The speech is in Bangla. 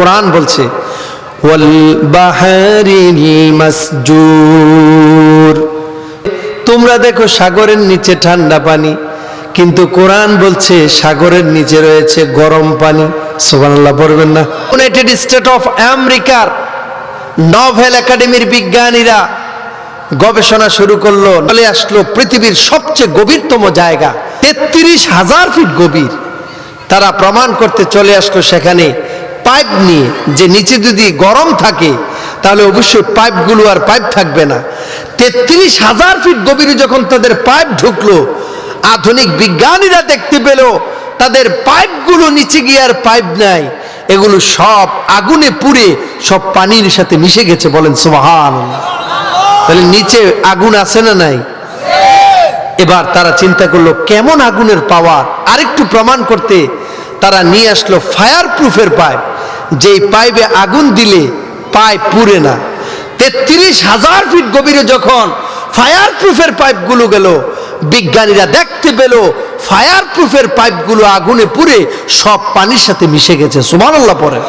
কোরআন বলছে তোমরা দেখো সাগরের নিচে ঠান্ডা পানি, কিন্তু কোরআন বলছে সাগরের নিচে রয়েছে গরম পানি। সুবহানাল্লাহ, পড়বেন না। ইউনাইটেড স্টেট অফ আমেরিকার নভেল একাডেমির বিজ্ঞানীরা গবেষণা শুরু করল, চলে আসলো পৃথিবীর সবচেয়ে গভীরতম জায়গা, তেত্রিশ হাজার ফিট গভীর। তারা প্রমাণ করতে চলে আসলো সেখানে পাইপ নিয়ে, যে নিচে যদি গরম থাকে, তাহলে অবশ্যই পাইপগুলো আর পাইপ থাকবে না। তেত্রিশ হাজার ফিট গভীরে যখন তাদের পাইপ ঢুকলো, আধুনিক বিজ্ঞানীরা দেখতে পেল, তাদের পাইপগুলো নিচে গিয়ে আর পাইপ নাই। এগুলো সব আগুনে পুড়ে, সব পানির সাথে মিশে গেছে বলেন সুবাহান তাহলে নিচে আগুন আছে না নাই? এবার তারা চিন্তা করল, কেমন আগুনের পাওয়ার? আরেকটু প্রমাণ করতে, তারা নিয়ে আসলো ফায়ার প্রুফের পাইপ। যেই পাইপে আগুন দিলে পাইপ পুড়ে না। তেত্রিশ হাজার ফিট গভীরে যখন ফায়ার প্রুফের পাইপগুলো গেল, বিজ্ঞানীরা দেখতে পেল ফায়ার প্রুফের পাইপগুলো আগুনে পুড়ে সব পানির সাথে মিশে গেছে। সুমানাল্লাহ পরে